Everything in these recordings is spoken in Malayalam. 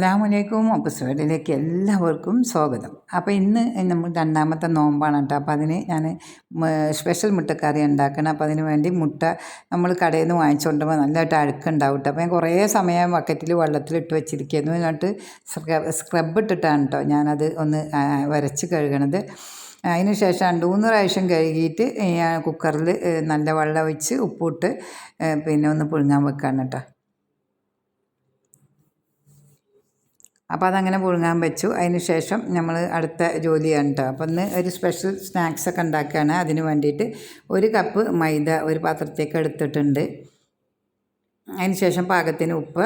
അസ്സലാമു അലൈക്കും. എപ്പിസോഡിലേക്ക് എല്ലാവർക്കും സ്വാഗതം. അപ്പോൾ ഇന്ന് നമ്മൾ രണ്ടാമത്തെ നോമ്പാണ് കേട്ടോ. അപ്പോൾ അതിന് ഞാൻ സ്പെഷ്യൽ മുട്ടക്കറി ഉണ്ടാക്കണം. അപ്പോൾ അതിന് വേണ്ടി മുട്ട നമ്മൾ കടയിൽ നിന്ന് വാങ്ങിച്ചുകൊണ്ട് നല്ലതായിട്ട് അഴുക്കുണ്ടാവും കേട്ടോ. അപ്പോൾ ഞാൻ കുറേ സമയം ബക്കറ്റിൽ വെള്ളത്തിലിട്ട് വെച്ചിരിക്കുന്നു. എന്നിട്ട് സ്ക്രബ് ഇട്ടിട്ടാണ് കേട്ടോ ഞാനത് ഒന്ന് വരച്ച് കഴുകണത്. അതിന് ശേഷം രണ്ട് മൂന്ന് പ്രാവശ്യം കഴുകിയിട്ട് കുക്കറിൽ നല്ല വെള്ളം ഒഴിച്ച് ഉപ്പിട്ട് പിന്നെ ഒന്ന് പുഴുങ്ങാൻ വെക്കാണ് കേട്ടോ. അപ്പോൾ അതങ്ങനെ പുഴുങ്ങാൻ വെച്ചു. അതിന് ശേഷം നമ്മൾ അടുത്ത ജോലിയാണ് കേട്ടോ അപ്പോൾ ഇന്ന് ഒരു സ്പെഷ്യൽ സ്നാക്സ് ഒക്കെ ഉണ്ടാക്കുകയാണ്. അതിന് വേണ്ടിയിട്ട് ഒരു കപ്പ് മൈദ ഒരു പാത്രത്തേക്ക് എടുത്തിട്ടുണ്ട്. അതിന് ശേഷം പാകത്തിന് ഉപ്പ്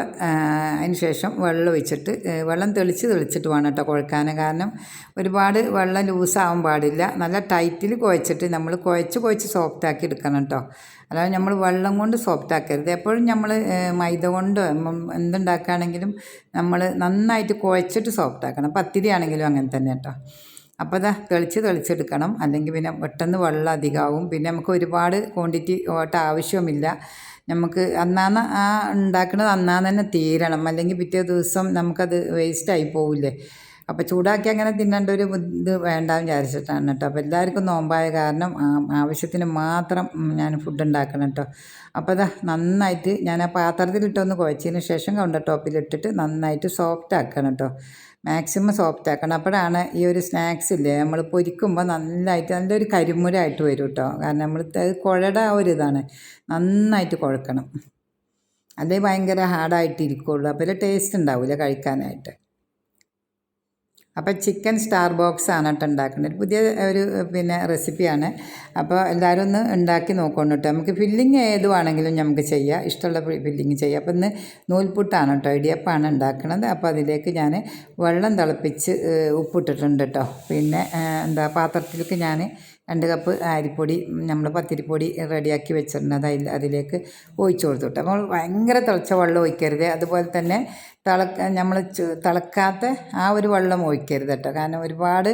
അതിന് ശേഷം വെള്ളം ഒഴിച്ചിട്ട് വെള്ളം തെളിച്ച് തെളിച്ചിട്ട് വേണം കേട്ടോ കുഴക്കാൻ. കാരണം ഒരുപാട് വെള്ളം ലൂസാവാൻ പാടില്ല. നല്ല ടൈറ്റിൽ കുഴച്ചിട്ട് നമ്മൾ കുഴച്ച് കുഴച്ച് സോഫ്റ്റ് ആക്കി എടുക്കണം കേട്ടോ. അല്ലാതെ നമ്മൾ വെള്ളം കൊണ്ട് സോഫ്റ്റ് ആക്കരുത്. എപ്പോഴും നമ്മൾ മൈദ കൊണ്ട് എന്തുണ്ടാക്കുകയാണെങ്കിലും നമ്മൾ നന്നായിട്ട് കുഴച്ചിട്ട് സോഫ്റ്റ് ആക്കണം. പത്തിരി ആണെങ്കിലും അങ്ങനെ തന്നെ കേട്ടോ. അപ്പോൾ അതാ തെളിച്ച് തെളിച്ചെടുക്കണം അല്ലെങ്കിൽ പിന്നെ പെട്ടെന്ന് വെള്ളം അധികമാവും. പിന്നെ നമുക്ക് ഒരുപാട് ക്വാണ്ടിറ്റി ഓട്ട ആവശ്യമില്ല നമുക്ക് അന്നാന്ന് ആ ഉണ്ടാക്കുന്നത് അന്നാന്ന് തന്നെ തീരണം. അല്ലെങ്കിൽ പിറ്റേ ദിവസം നമുക്കത് വേസ്റ്റായി പോവില്ലേ? അപ്പോൾ ചൂടാക്കി അങ്ങനെ തിന്നേണ്ട ഒരു ഇത് വേണ്ടാന്ന് വിചാരിച്ചിട്ടാണ് കേട്ടോ. അപ്പോൾ എല്ലാവർക്കും നോമ്പായ കാരണം ആവശ്യത്തിന് മാത്രം ഞാൻ ഫുഡ് ഉണ്ടാക്കണം കേട്ടോ. അപ്പോൾ അതാ നന്നായിട്ട് ഞാൻ ആ പാത്രത്തിലിട്ടൊന്ന് കുഴച്ചതിന് ശേഷം കൗണ്ടർ ടോപ്പിലിട്ടിട്ട് നന്നായിട്ട് സോഫ്റ്റ് ആക്കണം കേട്ടോ. മാക്സിമം സോഫ്റ്റ് ആക്കണം. അപ്പോഴാണ് ഈ ഒരു സ്നാക്സ് ഇല്ലേ നമ്മൾ പൊരിക്കുമ്പോൾ നല്ലതായിട്ട് നല്ലൊരു കരിമുരായിട്ട് വരും കേട്ടോ. കാരണം നമ്മൾ കുഴയുടെ ആ ഒരു ഇതാണ്. നന്നായിട്ട് കുഴക്കണം. അതേ ഭയങ്കര ഹാർഡായിട്ടിരിക്കുള്ളൂ അപ്പോൾ ടേസ്റ്റ് ഉണ്ടാവില്ല കഴിക്കാനായിട്ട്. അപ്പോൾ ചിക്കൻ സ്റ്റാർ ബോക്സ് ആണ് കേട്ടോ ഉണ്ടാക്കുന്നത്. ഒരു പുതിയ ഒരു പിന്നെ റെസിപ്പിയാണ്. അപ്പോൾ എല്ലാവരും ഒന്ന് ഉണ്ടാക്കി നോക്കണം കേട്ടോ. നമുക്ക് ഫില്ലിങ് ഏത് വേണമെങ്കിലും നമുക്ക് ചെയ്യാം. ഇഷ്ടമുള്ള ഫില്ലിങ് ചെയ്യാം. അപ്പോൾ ഇന്ന് നൂൽപുട്ടാണ് കേട്ടോ. ഇടിയപ്പമാണ് ഉണ്ടാക്കുന്നത് അപ്പോൾ അതിലേക്ക് ഞാൻ വെള്ളം തിളപ്പിച്ച് ഉപ്പിട്ടിട്ടുണ്ട് കേട്ടോ. പിന്നെ എന്താ പാത്രത്തിലേക്ക് ഞാൻ രണ്ട് കപ്പ് അരിപ്പൊടി നമ്മൾ പത്തിരിപ്പൊടി റെഡിയാക്കി വെച്ചിട്ടുണ്ട് അത് അതിൽ അതിലേക്ക് ഒഴിച്ച് കൊടുത്തിട്ട് നമ്മൾ ഭയങ്കര തിളച്ച വെള്ളം ഒഴിക്കരുത്. അതുപോലെ തന്നെ തിളക്ക നമ്മൾ തിളക്കാത്ത ആ ഒരു വെള്ളം ഒഴിക്കരുത് കേട്ടോ. കാരണം ഒരുപാട്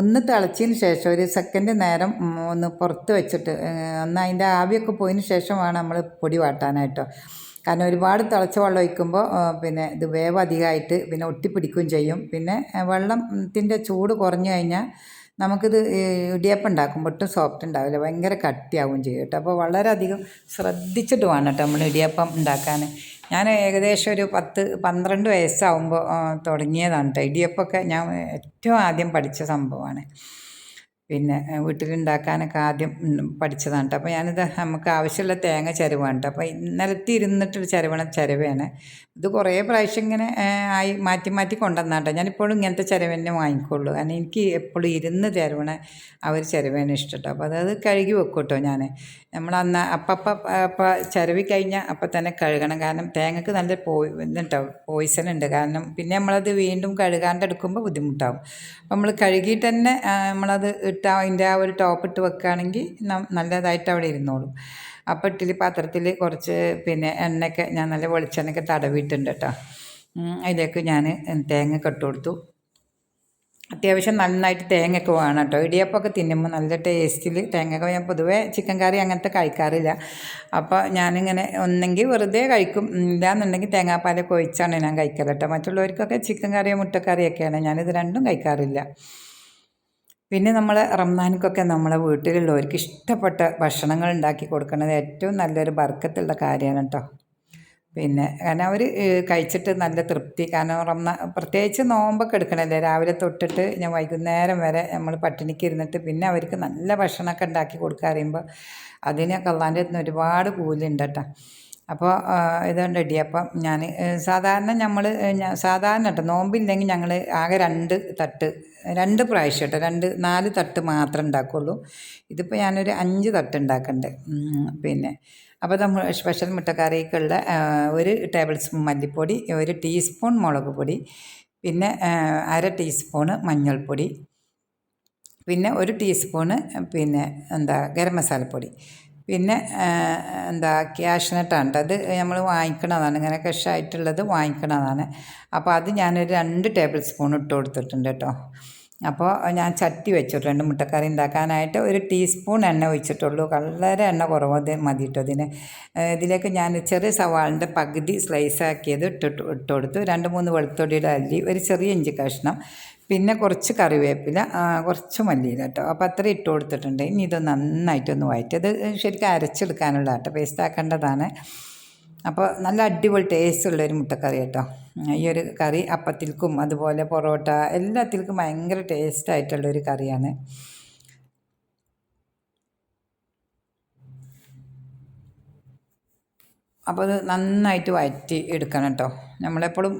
ഒന്ന് തിളച്ചതിന് ശേഷം ഒരു സെക്കൻഡ് നേരം ഒന്ന് പുറത്ത് വെച്ചിട്ട് ഒന്ന് അതിന്റെ ആവിയൊക്കെ പോയതിന് ശേഷമാണ് നമ്മൾ പൊടി വാട്ടാനായിട്ടോ. കാരണം ഒരുപാട് തിളച്ച വെള്ളം ഒഴിക്കുമ്പോൾ പിന്നെ ഇത് വേവ് അധികമായിട്ട് പിന്നെ ഒട്ടിപ്പിടിക്കുകയും ചെയ്യും. പിന്നെ വെള്ളത്തിന്റെ ചൂട് കുറഞ്ഞു കഴിഞ്ഞാൽ നമുക്കിത് ഇടിയപ്പം ഉണ്ടാക്കുമ്പോൾ ഒട്ടും സോഫ്റ്റ് ഉണ്ടാവില്ല. ഭയങ്കര കട്ടിയാവും ചെയ്യും കേട്ടോ. അപ്പോൾ വളരെയധികം ശ്രദ്ധിച്ചിട്ട് വേണം കേട്ടോ നമ്മൾ ഇടിയപ്പം ഉണ്ടാക്കാൻ ഞാൻ ഏകദേശം ഒരു പത്ത് പന്ത്രണ്ട് വയസ്സാവുമ്പോൾ തുടങ്ങിയതാണ് കേട്ടോ. ഇടിയപ്പമൊക്കെ ഞാൻ ഏറ്റവും ആദ്യം പഠിച്ച സംഭവമാണ് പിന്നെ വീട്ടിലുണ്ടാക്കാനൊക്കെ ആദ്യം പഠിച്ചതാണ് കേട്ടോ. അപ്പോൾ ഞാനിത് നമുക്ക് ആവശ്യമുള്ള തേങ്ങ ചിരവാണ് കേട്ടോ. അപ്പോൾ ഇന്നലത്തെ ഇരുന്നിട്ടൊരു ചിരവണ ചിരവയാണ് ഇത് കുറേ പ്രാവശ്യം ഇങ്ങനെ ആയി മാറ്റി മാറ്റി കൊണ്ടുവന്നാട്ടോ. ഞാനിപ്പോഴും ഇങ്ങനത്തെ ചിരവ തന്നെ വാങ്ങിക്കുള്ളൂ. കാരണം എനിക്ക് എപ്പോഴും ഇരുന്ന് തരുവണ ആ ഒരു ചിരവേനെ ഇഷ്ടട്ടോ. അപ്പോൾ അതത് കഴുകി വെക്കും കേട്ടോ ഞാൻ നമ്മൾ അന്ന് അപ്പം അപ്പം ചിരവി കഴിഞ്ഞാൽ അപ്പം തന്നെ കഴുകണം. കാരണം തേങ്ങക്ക് നല്ല പോയി എന്നിട്ടോ പോയിസൺ ഉണ്ട്. കാരണം പിന്നെ നമ്മളത് വീണ്ടും കഴുകാണ്ട് എടുക്കുമ്പോൾ ബുദ്ധിമുട്ടാവും. അപ്പം നമ്മൾ കഴുകിയിട്ട് തന്നെ നമ്മളത് ഇട്ട് അതിന്റെ ആ ഒരു ടോപ്പ് ഇട്ട് വെക്കുകയാണെങ്കിൽ നല്ലതായിട്ട് അവിടെ ഇരുന്നോളും. അപ്പോൾ ഇഡ്ഡലി പാത്രത്തിൽ കുറച്ച് പിന്നെ എണ്ണയൊക്കെ ഞാൻ നല്ല വെളിച്ചെണ്ണയൊക്കെ തടവിയിട്ടുണ്ട് കേട്ടോ. അതിലേക്ക് ഞാൻ തേങ്ങ കെട്ടു കൊടുത്തു. അത്യാവശ്യം നന്നായിട്ട് തേങ്ങയൊക്കെ വേണം കേട്ടോ. ഇടിയപ്പമൊക്കെ തിന്നുമ്പോൾ നല്ല ടേസ്റ്റിൽ തേങ്ങയൊക്കെ ഞാൻ പൊതുവേ ചിക്കൻ കറി അങ്ങനത്തെ കഴിക്കാറില്ല. അപ്പോൾ ഞാനിങ്ങനെ ഒന്നെങ്കിൽ വെറുതെ കഴിക്കും. ഇല്ലാന്നുണ്ടെങ്കിൽ തേങ്ങാപ്പാലൊക്കെ ഒഴിച്ചാണ് ഞാൻ കഴിക്കാറ് കേട്ടോ. മറ്റുള്ളവർക്കൊക്കെ ചിക്കൻ കറിയോ മുട്ടക്കറിയൊക്കെയാണ് ഞാനിത് രണ്ടും കഴിക്കാറില്ല. പിന്നെ നമ്മൾ റംസാനിക്കൊക്കെ നമ്മളെ വീട്ടിലുള്ളവർക്ക് ഇഷ്ടപ്പെട്ട ഭക്ഷണങ്ങൾ ഉണ്ടാക്കി കൊടുക്കുന്നത് ഏറ്റവും നല്ലൊരു ബർക്കത്തുള്ള കാര്യമാണ് കേട്ടോ പിന്നെ കാരണം അവർ കഴിച്ചിട്ട് നല്ല തൃപ്തി. കാരണം റംന പ്രത്യേകിച്ച് നോമ്പൊക്കെ എടുക്കണല്ലേ? രാവിലെ തൊട്ടിട്ട് ഞാൻ വൈകുന്നേരം വരെ നമ്മൾ പട്ടിണിക്ക് ഇരുന്നിട്ട് പിന്നെ അവർക്ക് നല്ല ഭക്ഷണമൊക്കെ ഉണ്ടാക്കി കൊടുക്കുക അറിയുമ്പോൾ അതിനൊക്കെ അള്ളാന്റെ ഒരുപാട് കൂലുണ്ട് കേട്ടോ. അപ്പോൾ ഇതുകൊണ്ട് ഇടിയപ്പം ഞാൻ സാധാരണ നമ്മൾ സാധാരണ കേട്ടോ നോമ്പില്ലെങ്കിൽ ഞങ്ങൾ ആകെ രണ്ട് തട്ട് രണ്ട് പ്രാവശ്യം കേട്ടോ രണ്ട് നാല് തട്ട് മാത്രമേ ഉണ്ടാക്കുള്ളൂ ഇതിപ്പോൾ ഞാനൊരു അഞ്ച് തട്ട് ഉണ്ടാക്കുന്നുണ്ട് പിന്നെ അപ്പോൾ നമ്മൾ സ്പെഷ്യൽ മുട്ടക്കറിക്കുള്ള ഒരു ടേബിൾ സ്പൂൺ മല്ലിപ്പൊടി ഒരു ടീസ്പൂൺ മുളക് പൊടി പിന്നെ അര ടീസ്പൂണ് മഞ്ഞൾപ്പൊടി പിന്നെ ഒരു ടീസ്പൂണ് പിന്നെ എന്താ ഗരം മസാലപ്പൊടി. പിന്നെ എന്താ ക്യാഷ്നട്ടാണ് ട്ടോ. അത് നമ്മൾ വാങ്ങിക്കണതാണ്. ഇങ്ങനെ കഷായിട്ടുള്ളത് വാങ്ങിക്കണതാണ്. അപ്പോൾ അത് ഞാനൊരു രണ്ട് ടേബിൾ സ്പൂൺ ഇട്ട് കൊടുത്തിട്ടുണ്ട് കേട്ടോ അപ്പോൾ ഞാൻ ചട്ടി വെച്ചിട്ടുണ്ട് മുട്ടക്കറി ഉണ്ടാക്കാനായിട്ട് ഒരു ടീസ്പൂൺ എണ്ണ ഒഴിച്ചിട്ടുള്ളൂ. വളരെ എണ്ണ കുറവ് മതി കേട്ടോ ഇതിലേക്ക് ഞാൻ ചെറിയ സവാളിന്റെ പകുതി സ്ലൈസ് ആക്കിയത് ഇട്ടിട്ട് ഇട്ട് കൊടുത്തു. രണ്ട് മൂന്ന് വെളുത്തുള്ളിയുടെ അല്ലി ഒരു ചെറിയ ഇഞ്ചി കഷ്ണം പിന്നെ കുറച്ച് കറിവേപ്പില കുറച്ച് മല്ലിയില കേട്ടോ അപ്പോൾ അത്ര ഇട്ട് കൊടുത്തിട്ടുണ്ട്. ഇനി ഇത് നന്നായിട്ടൊന്ന് വഴറ്റി അത് ശരിക്കും അരച്ചെടുക്കാനുള്ള കേട്ടോ പേസ്റ്റ് ആക്കേണ്ടതാണ്. അപ്പോൾ നല്ല അടിപൊളി ടേസ്റ്റ് ഉള്ളൊരു മുട്ടക്കറി കേട്ടോ. ഈ ഒരു കറി അപ്പത്തിൽക്കും അതുപോലെ പൊറോട്ട എല്ലാത്തിൽക്കും ഭയങ്കര ടേസ്റ്റ് ആയിട്ടുള്ളൊരു കറിയാണ്. അപ്പോൾ അത് നന്നായിട്ട് വഴറ്റി എടുക്കണം കേട്ടോ നമ്മളെപ്പോഴും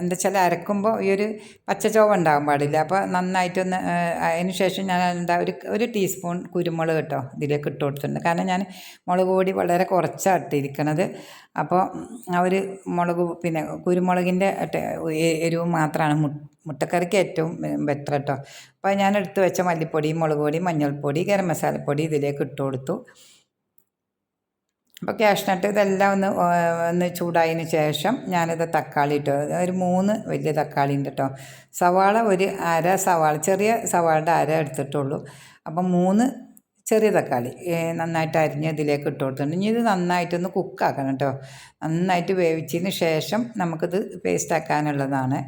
എന്താ വെച്ചാൽ അരക്കുമ്പോൾ ഈ ഒരു പച്ച ചോവ ഉണ്ടാകാൻ പാടില്ല. അപ്പോൾ നന്നായിട്ടൊന്ന് അതിന് ശേഷം ഞാൻ എന്താ ഒരു ഒരു ടീസ്പൂൺ കുരുമുളക് കേട്ടോ ഇതിലേക്ക് ഇട്ട് കൊടുത്തിട്ടുണ്ട്. കാരണം ഞാൻ മുളക് പൊടി വളരെ കുറച്ചാണ് ഇട്ടിരിക്കണത്. അപ്പോൾ ആ ഒരു മുളക് പിന്നെ കുരുമുളകിന്റെ എരിവ് മാത്രമാണ് മുട്ടക്കറിക്ക് ഏറ്റവും ബെറ്റർ കേട്ടോ അപ്പോൾ ഞാൻ എടുത്ത് വെച്ച മല്ലിപ്പൊടി മുളക് പൊടി മഞ്ഞൾപ്പൊടി ഗരം മസാലപ്പൊടി ഇതിലേക്ക് ഇട്ട് കൊടുത്തു. അപ്പോൾ ക്യാഷ്നട്ട് ഇതെല്ലാം ഒന്ന് ഒന്ന് ചൂടായതിന് ശേഷം ഞാനിത് തക്കാളി ഇട്ടു. ഒരു മൂന്ന് വലിയ തക്കാളി ഉണ്ട് കേട്ടോ സവാള ഒരു അര സവാള ചെറിയ സവാളയുടെ അര എടുത്തിട്ടുള്ളൂ. അപ്പം മൂന്ന് ചെറിയ തക്കാളി നന്നായിട്ട് അരിഞ്ഞ് ഇതിലേക്ക് ഇട്ട് കൊടുത്തിട്ടുണ്ട്. ഇനി ഇത് നന്നായിട്ടൊന്ന് കുക്കാക്കണം കേട്ടോ നന്നായിട്ട് വേവിച്ചതിന് ശേഷം നമുക്കിത് പേസ്റ്റ് ആക്കാനുള്ളതാണ്.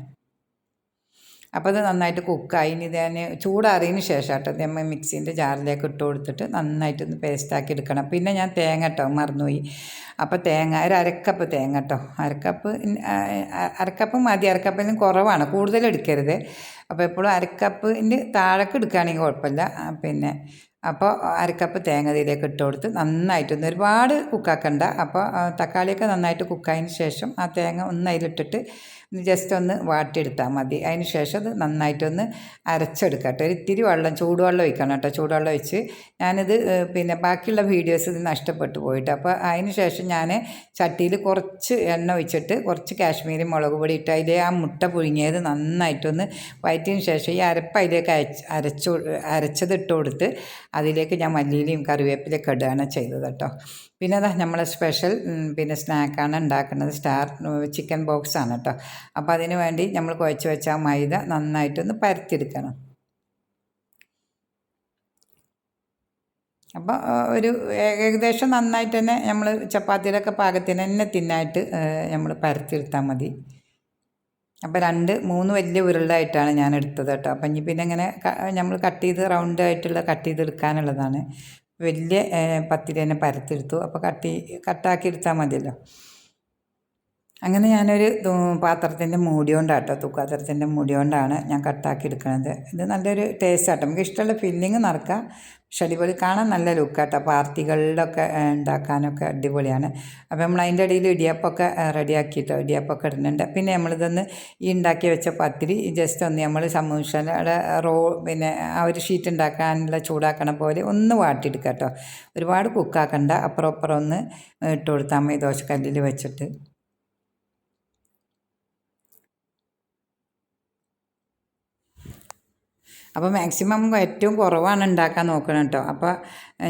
അപ്പോൾ അത് നന്നായിട്ട് കുക്കായി. ഇനി ഇത് ഞാൻ ചൂടാറിയതിന് ശേഷം കേട്ടോ നമ്മൾ മിക്സീന്റെ ജാറിലേക്ക് ഇട്ട് കൊടുത്തിട്ട് നന്നായിട്ടൊന്ന് പേസ്റ്റാക്കി എടുക്കണം. പിന്നെ ഞാൻ തേങ്ങ കേട്ടോ മറന്നുപോയി. അപ്പോൾ തേങ്ങ ഒരു അരക്കപ്പ് തേങ്ങ കേട്ടോ അരക്കപ്പ് അരക്കപ്പ് മതി. അരക്കപ്പിലും കുറവാണ്. കൂടുതൽ എടുക്കരുത്. അപ്പോൾ എപ്പോഴും അരക്കപ്പിന് താഴേക്ക് എടുക്കുകയാണെങ്കിൽ കുഴപ്പമില്ല. പിന്നെ അപ്പോൾ അരക്കപ്പ് തേങ്ങ ഇതിലേക്ക് ഇട്ട് കൊടുത്ത് നന്നായിട്ടൊന്ന് ഒരുപാട് കുക്കാക്കണ്ട അപ്പോൾ തക്കാളിയൊക്കെ നന്നായിട്ട് കുക്കായതിന് ശേഷം ആ തേങ്ങ ഒന്ന് അതിലിട്ടിട്ട് ജസ്റ്റ് ഒന്ന് വാട്ടിയെടുത്താൽ മതി. അതിന് ശേഷം അത് നന്നായിട്ടൊന്ന് അരച്ചെടുക്കാം കേട്ടോ. ഒരു ഇത്തിരി വെള്ളം ചൂടുവെള്ളം ഒഴിക്കണം കേട്ടോ. ചൂടുവെള്ളം ഒഴിച്ച് ഞാനിത് പിന്നെ ബാക്കിയുള്ള വീഡിയോസ് ഇത് നഷ്ടപ്പെട്ടു പോയിട്ട്. അപ്പോൾ അതിന് ശേഷം ഞാൻ ചട്ടിയിൽ കുറച്ച് എണ്ണ ഒഴിച്ചിട്ട് കുറച്ച് കാശ്മീരി മുളക് പൊടി ഇട്ട് അതിൽ ആ മുട്ട പുഴുങ്ങിയത് നന്നായിട്ടൊന്ന് വയറ്റിന് ശേഷം ഈ അരപ്പ് അതിലേക്ക് അയച്ച് അരച്ചു അരച്ചത് ഇട്ട് കൊടുത്ത് അതിലേക്ക് ഞാൻ മല്ലിയിലയും കറിവേപ്പിലൊക്കെ ഇടുകയാണ് ചെയ്തത് കേട്ടോ. പിന്നെ അതാ നമ്മളെ സ്പെഷ്യൽ പിന്നെ സ്നാക്കാണ് ഉണ്ടാക്കുന്നത്. സ്റ്റാർ ചിക്കൻ ബോക്സ് ആണ് കേട്ടോ. അപ്പോൾ അതിന് വേണ്ടി നമ്മൾ കുഴച്ച് വെച്ച മൈദ നന്നായിട്ടൊന്ന് പരത്തിയെടുക്കണം. അപ്പോൾ ഒരു ഏകദേശം നന്നായിട്ട് തന്നെ നമ്മൾ ചപ്പാത്തിയിലൊക്കെ പാകത്തിന് തന്നെ തിന്നായിട്ട് നമ്മൾ പരത്തിയെടുത്താൽ മതി. അപ്പോൾ രണ്ട് മൂന്ന് വലിയ ഉരുളായിട്ടാണ് ഞാൻ എടുത്തത് കേട്ടോ. അപ്പം ഇനി പിന്നെ ഇങ്ങനെ നമ്മൾ കട്ട് ചെയ്ത് റൗണ്ട് ആയിട്ടുള്ള കട്ട് ചെയ്ത് എടുക്കാനുള്ളതാണ്. വലിയ പത്തിരി തന്നെ പരത്തെടുത്തു അപ്പോൾ കട്ടി കട്ടാക്കി എടുത്താൽ മതിയല്ലോ. അങ്ങനെ ഞാനൊരു പാത്രത്തിന്റെ മൂടി കൊണ്ടാണ് കേട്ടോ തൂക്കാത്രത്തിന്റെ മൂടി കൊണ്ടാണ് ഞാൻ കട്ടാക്കി എടുക്കുന്നത് ഇത് നല്ലൊരു ടേസ്റ്റ് ആട്ടോ നമുക്ക് ഇഷ്ടമുള്ള ഫില്ലിങ് നടക്കാം. പക്ഷെ അടിപൊളി കാണാൻ നല്ല ലുക്കാട്ടോ. പാർട്ടികളിലൊക്കെ ഉണ്ടാക്കാനൊക്കെ അടിപൊളിയാണ്. അപ്പോൾ നമ്മൾ അതിന്റെ ഇടയിൽ ഇടിയപ്പമൊക്കെ റെഡിയാക്കിയിട്ടോ? ഇടിയപ്പമൊക്കെ ഇടുന്നുണ്ട്. പിന്നെ നമ്മളിതൊന്ന് ഈ ഉണ്ടാക്കി വെച്ച പത്തിരി ജസ്റ്റ് ഒന്ന് നമ്മൾ സമൂസയുടെ റോ പിന്നെ ആ ഒരു ഷീറ്റ് ഉണ്ടാക്കാനുള്ള ചൂടാക്കണ പോലെ ഒന്ന് വാട്ടിയെടുക്കാം കേട്ടോ ഒരുപാട് കുക്കാക്കണ്ട അപ്പുറം അപ്പുറം ഒന്ന് ഇട്ട് കൊടുത്താൽ മതി. ദോശക്കല്ലിൽ വെച്ചിട്ട്. അപ്പോൾ മാക്സിമം ഏറ്റവും കുറവാണ് ഉണ്ടാക്കാൻ നോക്കണം കേട്ടോ അപ്പോൾ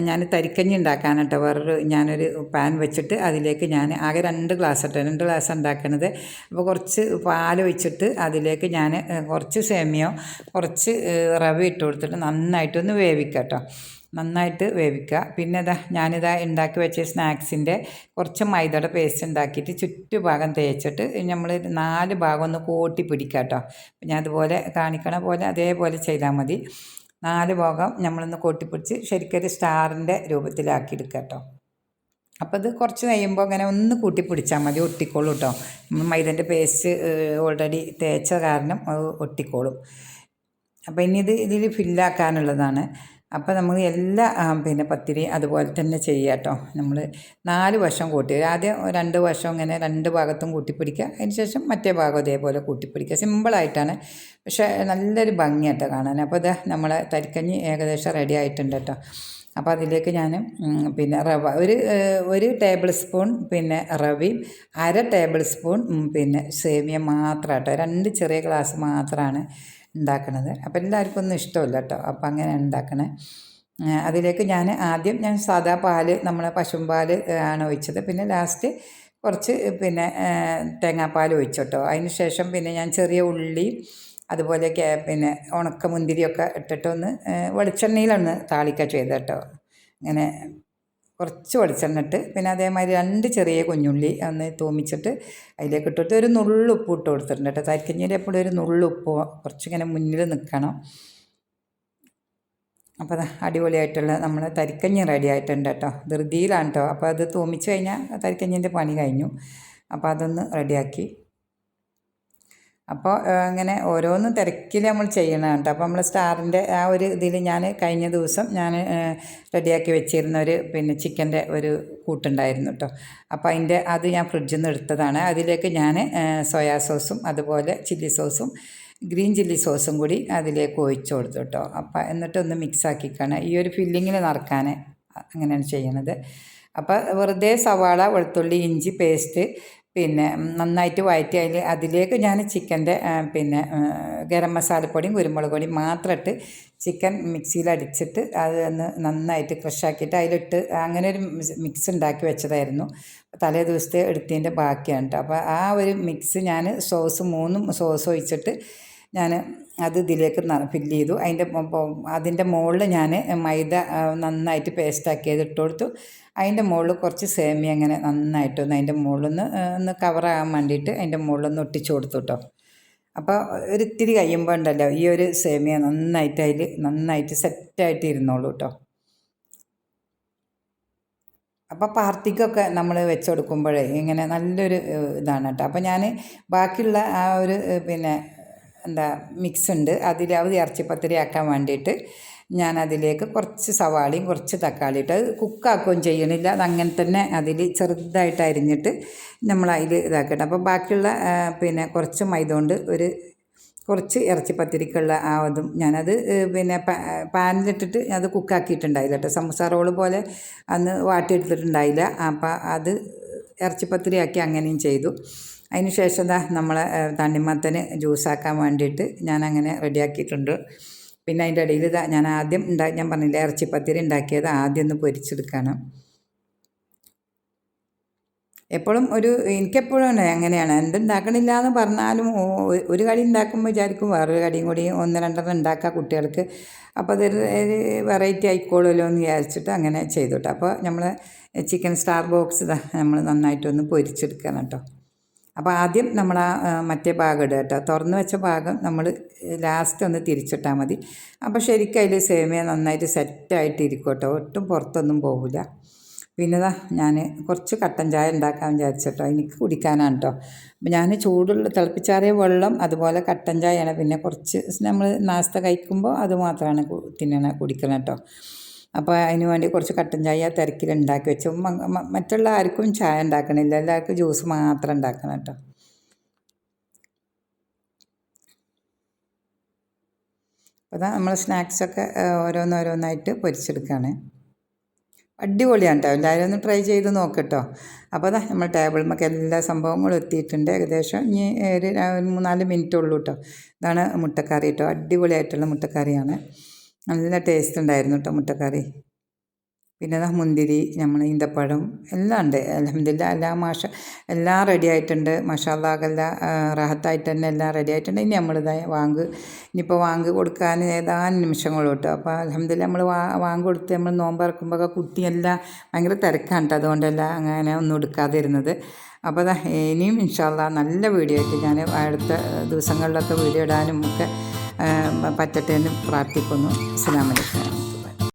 ഞാൻ തരിക്കഞ്ഞി ഉണ്ടാക്കാൻ കേട്ടോ വേറൊരു ഞാനൊരു പാൻ വെച്ചിട്ട് അതിലേക്ക് ഞാൻ ആകെ രണ്ട് ഗ്ലാസ് ഇട്ടോ രണ്ട് ഗ്ലാസ് ഉണ്ടാക്കണത്. അപ്പോൾ കുറച്ച് പാൽ ഒഴിച്ചിട്ട് അതിലേക്ക് ഞാൻ കുറച്ച് സേമിയോ കുറച്ച് റവ ഇട്ട് കൊടുത്തിട്ട് നന്നായിട്ടൊന്ന് വേവിക്കാം കേട്ടോ നന്നായിട്ട് വേവിക്കുക. പിന്നെ ഇതാ ഞാനിതാ ഉണ്ടാക്കി വെച്ച സ്നാക്സിന്റെ കുറച്ച് മൈദയുടെ പേസ്റ്റ് ഉണ്ടാക്കിയിട്ട് ചുറ്റുഭാഗം തേച്ചിട്ട് നമ്മൾ നാല് ഭാഗം ഒന്ന് കൂട്ടി പിടിക്കുക കേട്ടോ. ഞാൻ അതുപോലെ കാണിക്കണ പോലെ അതേപോലെ ചെയ്താൽ മതി. നാല് ഭാഗം നമ്മളൊന്ന് കൂട്ടിപ്പിടിച്ച് ശരിക്കൊരു സ്റ്റാറിന്റെ രൂപത്തിലാക്കി എടുക്കുക കേട്ടോ. അപ്പോൾ ഇത് കുറച്ച് കഴിയുമ്പോൾ അങ്ങനെ ഒന്ന് കൂട്ടി പിടിച്ചാൽ മതി ഒട്ടിക്കോളും കേട്ടോ. മൈദന്റെ പേസ്റ്റ് ഓൾറെഡി തേച്ച കാരണം അത് ഒട്ടിക്കോളും. അപ്പോൾ ഇനി ഇത് ഇതിൽ ഫില്ലാക്കാനുള്ളതാണ്. അപ്പോൾ നമ്മൾ എല്ലാ പിന്നെ പത്തിരി അതുപോലെ തന്നെ ചെയ്യുക കേട്ടോ നമ്മൾ നാല് വശം കൂട്ടി ആദ്യം രണ്ട് വശം ഇങ്ങനെ രണ്ട് ഭാഗത്തും കൂട്ടിപ്പിടിക്കുക അതിന് ശേഷം മറ്റേ ഭാഗം ഇതേപോലെ കൂട്ടിപ്പിടിക്കുക സിമ്പിളായിട്ടാണ് പക്ഷേ നല്ലൊരു ഭംഗിയായിട്ട് കാണാൻ. അപ്പോൾ ഇത് നമ്മളെ തരിക്കഞ്ഞി ഏകദേശം റെഡി ആയിട്ടുണ്ട് കേട്ടോ അപ്പോൾ അതിലേക്ക് ഞാൻ പിന്നെ റവ ഒരു ഒരു ടേബിൾ സ്പൂൺ പിന്നെ റവയും അര ടേബിൾ സ്പൂൺ പിന്നെ സേമിയ മാത്രം കേട്ടോ രണ്ട് ചെറിയ ഗ്ലാസ് മാത്രമാണ് ഉണ്ടാക്കണത്. അപ്പോൾ എല്ലാവർക്കും ഒന്നും ഇഷ്ടമില്ല കേട്ടോ. അപ്പോൾ അങ്ങനെ ഉണ്ടാക്കണേ. അതിലേക്ക് ഞാൻ ആദ്യം ഞാൻ സാദാ പാൽ നമ്മളെ പശുമ്പാൽ ആണ് ഒഴിച്ചത്. പിന്നെ ലാസ്റ്റ് കുറച്ച് പിന്നെ തേങ്ങാപ്പാൽ ഒഴിച്ചു കേട്ടോ. അതിന് ശേഷം പിന്നെ ഞാൻ ചെറിയ ഉള്ളി അതുപോലെ പിന്നെ ഉണക്ക മുന്തിരിയൊക്കെ ഇട്ടിട്ടൊന്ന് വെളിച്ചെണ്ണയിലൊന്ന് താളിക്ക ചെയ്ത് കേട്ടോ. ഇങ്ങനെ കുറച്ച് വെളിച്ചെണ്ണ ഇട്ട് പിന്നെ അതേമാതിരി രണ്ട് ചെറിയ കുഞ്ഞുള്ളി ഒന്ന് തൂമിച്ചിട്ട് അതിലേക്ക് ഇട്ടിട്ട് ഒരു നുള്ളുപ്പ് ഇട്ട് കൊടുത്തിട്ടുണ്ട് കേട്ടോ. തരിക്കഞ്ഞിന്റെ എപ്പോഴും ഒരു നുള്ളുപ്പ് കുറച്ചിങ്ങനെ മുന്നിൽ നിൽക്കണം. അപ്പോൾ അടിപൊളിയായിട്ടുള്ള നമ്മൾ തരിക്കഞ്ഞി റെഡി ആയിട്ടുണ്ട് കേട്ടോ. ധൃതിയിലാണ് കേട്ടോ. അപ്പോൾ അത് തൂമിച്ച് കഴിഞ്ഞാൽ തരിക്കഞ്ഞിന്റെ പണി കഴിഞ്ഞു. അപ്പോൾ അതൊന്ന് റെഡിയാക്കി അപ്പോൾ ഇങ്ങനെ ഓരോന്നും തിരക്കിൽ നമ്മൾ ചെയ്യണം കേട്ടോ. അപ്പോൾ നമ്മൾ സ്റ്റാറിന്റെ ആ ഒരു ഇതിൽ ഞാൻ കഴിഞ്ഞ ദിവസം ഞാൻ റെഡിയാക്കി വെച്ചിരുന്ന ഒരു പിന്നെ ചിക്കന്റെ ഒരു കൂട്ടുണ്ടായിരുന്നു കേട്ടോ. അപ്പോൾ അതിന്റെ അത് ഞാൻ ഫ്രിഡ്ജിൽ നിന്ന് എടുത്തതാണ്. അതിലേക്ക് ഞാൻ സോയാ സോസും അതുപോലെ ചില്ലി സോസും ഗ്രീൻ ചില്ലി സോസും കൂടി അതിലേക്ക് ഒഴിച്ചു കൊടുത്തു കേട്ടോ. അപ്പോൾ എന്നിട്ടൊന്ന് മിക്സ് ആക്കിക്കാണ് ഈ ഒരു ഫില്ലിങ്ങിൽ നിറക്കാൻ അങ്ങനെയാണ് ചെയ്യണത്. അപ്പോൾ വെറുതെ സവാള വെളുത്തുള്ളി ഇഞ്ചി പേസ്റ്റ് പിന്നെ നന്നായിട്ട് വഴറ്റി അതിൽ അതിലേക്ക് ഞാൻ ചിക്കന്റെ പിന്നെ ഗരം മസാലപ്പൊടിയും കുരുമുളക് പൊടിയും മാത്രം ഇട്ട് ചിക്കൻ മിക്സിയിൽ അടിച്ചിട്ട് അത് ഒന്ന് നന്നായിട്ട് ക്രഷാക്കിയിട്ട് അതിലിട്ട് അങ്ങനെ ഒരു മിക്സ് ഉണ്ടാക്കി വെച്ചതായിരുന്നു. തലേ ദിവസത്തെ എടുത്തതിന്റെ ബാക്കിയാണ് കേട്ടോ അപ്പോൾ ആ ഒരു മിക്സ് ഞാൻ സോസ് മൂന്നും സോസ് ഒഴിച്ചിട്ട് ഞാൻ അത് ഇതിലേക്ക് ഫില്ല് ചെയ്തു. അതിന്റെ അതിന്റെ മുകളിൽ ഞാൻ മൈദ നന്നായിട്ട് പേസ്റ്റാക്കിയത് ഇട്ട് കൊടുത്തു അതിന്റെ മുകളിൽ കുറച്ച് സേമിയ അങ്ങനെ നന്നായിട്ടൊന്ന് അതിന്റെ മുകളിൽ നിന്ന് ഒന്ന് കവറാകാൻ വേണ്ടിയിട്ട് അതിന്റെ മുകളിൽ ഒന്ന് ഒട്ടിച്ചു കൊടുത്തു കേട്ടോ. അപ്പോൾ ഒരു ഇത്തിരി കഴിയുമ്പോൾ ഉണ്ടല്ലോ ഈ ഒരു സേമിയ നന്നായിട്ട് അതിൽ നന്നായിട്ട് സെറ്റായിട്ട് ഇരുന്നോളൂ കേട്ടോ. അപ്പോൾ പാർട്ടിക്കൊക്കെ നമ്മൾ വെച്ച് കൊടുക്കുമ്പോഴേ ഇങ്ങനെ നല്ലൊരു ഇതാണ് കേട്ടോ. അപ്പോൾ ഞാൻ ബാക്കിയുള്ള ആ ഒരു പിന്നെ എന്താ മിക്സ് ഉണ്ട് അതിൽ അത് ഇറച്ചിപ്പത്തിരി ആക്കാൻ വേണ്ടിയിട്ട് ഞാൻ അതിലേക്ക് കുറച്ച് സവാളയും കുറച്ച് തക്കാളി ഇട്ട് അത് കുക്കാക്കുകയും ചെയ്യണില്ല. അതങ്ങനെ തന്നെ അതിൽ ചെറുതായിട്ട് അരിഞ്ഞിട്ട് നമ്മൾ അതിൽ ഇതാക്കട്ടെ. അപ്പോൾ ബാക്കിയുള്ള പിന്നെ കുറച്ച് മൈദ കൊണ്ട് ഒരു കുറച്ച് ഇറച്ചിപ്പത്തിരിക്കുള്ള ആ അതും ഞാനത് പിന്നെ പാനിലിട്ടിട്ട് അത് കുക്കാക്കിയിട്ടുണ്ടായില്ല കേട്ടോ. സമൂസ റോൾ പോലെ അന്ന് വാട്ടിയെടുത്തിട്ടുണ്ടായില്ല. അപ്പം അത് ഇറച്ചിപ്പത്തിരിയാക്കി അങ്ങനെയും ചെയ്തു. അതിന് ശേഷം നമ്മളെ ഏഹ്, തണ്ണിമത്തന് ജ്യൂസാക്കാൻ വേണ്ടിയിട്ട് ഞാൻ അങ്ങനെ റെഡിയാക്കിയിട്ടുണ്ട്. പിന്നെ അതിന്റെ ഇടയിൽ ഇതാ ഞാൻ ആദ്യം ഉണ്ടാ ഞാൻ പറഞ്ഞില്ല ഇറച്ചിപ്പത്തിരി ഉണ്ടാക്കിയത് ആദ്യം ഒന്ന് പൊരിച്ചെടുക്കണം. എപ്പോഴും ഒരു എനിക്കെപ്പോഴും അങ്ങനെയാണ്. എന്തുണ്ടാക്കണില്ല എന്ന് പറഞ്ഞാലും ഒരു കടി ഉണ്ടാക്കുമ്പോൾ വിചാരിക്കും വേറൊരു കടിയും കൂടി ഒന്ന് രണ്ടെണ്ണം ഉണ്ടാക്കുക കുട്ടികൾക്ക്. അപ്പോൾ അതൊരു വെറൈറ്റി ആയിക്കോളുമല്ലോ എന്ന് വിചാരിച്ചിട്ട് അങ്ങനെ ചെയ്തു കേട്ടോ. അപ്പോൾ നമ്മൾ ചിക്കൻ സ്റ്റാർ ബോക്സ് ഇതാ നമ്മൾ നന്നായിട്ടൊന്ന് പൊരിച്ചെടുക്കണം കേട്ടോ. അപ്പോൾ ആദ്യം നമ്മൾ ആ മറ്റേ ഭാഗം ഇടുക കേട്ടോ. തുറന്ന് വെച്ച ഭാഗം നമ്മൾ ലാസ്റ്റ് ഒന്ന് തിരിച്ചിട്ടാൽ മതി. അപ്പോൾ ശരിക്കും അതിൽ സേമിയ നന്നായിട്ട് സെറ്റായിട്ട് ഇരിക്കും കേട്ടോ. ഒട്ടും പുറത്തൊന്നും പോകില്ല പിന്നെ ദാ ഞാൻ കുറച്ച് കട്ടൻ ചായ ഉണ്ടാക്കാൻ വിചാരിച്ചിട്ടോ. എനിക്ക് കുടിക്കാനാണ് കേട്ടോ അപ്പം ഞാൻ ചൂടുള്ള തിളപ്പിച്ചാറിയ വെള്ളം അതുപോലെ കട്ടൻ ചായയാണ്. പിന്നെ കുറച്ച് നമ്മൾ നാസ്ത കഴിക്കുമ്പോൾ അത് മാത്രമാണ് തിന്നണ കുടിക്കണം കേട്ടോ അപ്പോൾ അതിന് വേണ്ടി കുറച്ച് കട്ടൻ ചായ തിരക്കിൽ ഉണ്ടാക്കി വെച്ചു. മറ്റുള്ള ആർക്കും ചായ ഉണ്ടാക്കണില്ല. എല്ലാവർക്കും ജ്യൂസ് മാത്രം ഉണ്ടാക്കണം കേട്ടോ. അപ്പോൾ അതാ നമ്മൾ സ്നാക്സൊക്കെ ഓരോന്നോരോന്നായിട്ട് പൊരിച്ചെടുക്കുകയാണ് അടിപൊളിയാണ് കേട്ടോ എല്ലാവരും ഒന്ന് ട്രൈ ചെയ്ത് നോക്കട്ടോ അപ്പോൾ അതാ നമ്മൾ ടേബിളിമൊക്കെ എല്ലാ സംഭവങ്ങളും എത്തിയിട്ടുണ്ട്. ഏകദേശം ഇനി ഒരു മൂന്നാൽ മിനിറ്റ് ഉള്ളൂ കേട്ടോ ഇതാണ് മുട്ടക്കറി കേട്ടോ അടിപൊളിയായിട്ടുള്ള മുട്ടക്കറിയാണ്. നല്ല ടേസ്റ്റ് ഉണ്ടായിരുന്നു കേട്ടോ മുട്ടക്കറി. പിന്നെ ദാ മുന്തിരി നമ്മൾ ഈന്തപ്പഴം എല്ലാം ഉണ്ട്. അലഹമില്ല എല്ലാ മാഷ എല്ലാം റെഡി ആയിട്ടുണ്ട്. മഷാലാകെല്ലാം റാഹത്തായിട്ട് തന്നെ എല്ലാം റെഡി ആയിട്ടുണ്ട്. ഇനി നമ്മളിതാ വാങ്ക് ഇനിയിപ്പോൾ വാങ്ക് കൊടുക്കാൻ ഏതാനും നിമിഷങ്ങളും കേട്ടോ അപ്പോൾ അലഹമില്ല നമ്മൾ വാ വാങ്ക് കൊടുത്ത് നമ്മൾ നോമ്പ് കുട്ടി കുട്ടിയെല്ലാം ഭയങ്കര തിരക്കാണ് കേട്ടോ അതുകൊണ്ടല്ല അങ്ങനെ ഒന്നും എടുക്കാതിരുന്നത്. അപ്പോൾ അതാ ഇനിയും ഇൻഷാല്ല നല്ല വീഡിയോ ആയിട്ട് ഞാൻ അടുത്ത ദിവസങ്ങളിലൊക്കെ വീഡിയോ ഇടാനും ഒക്കെ പറ്റട്ടെ എന്ന് പ്രാർത്ഥിക്കുന്നു. അസ്സാം വലൈക്കും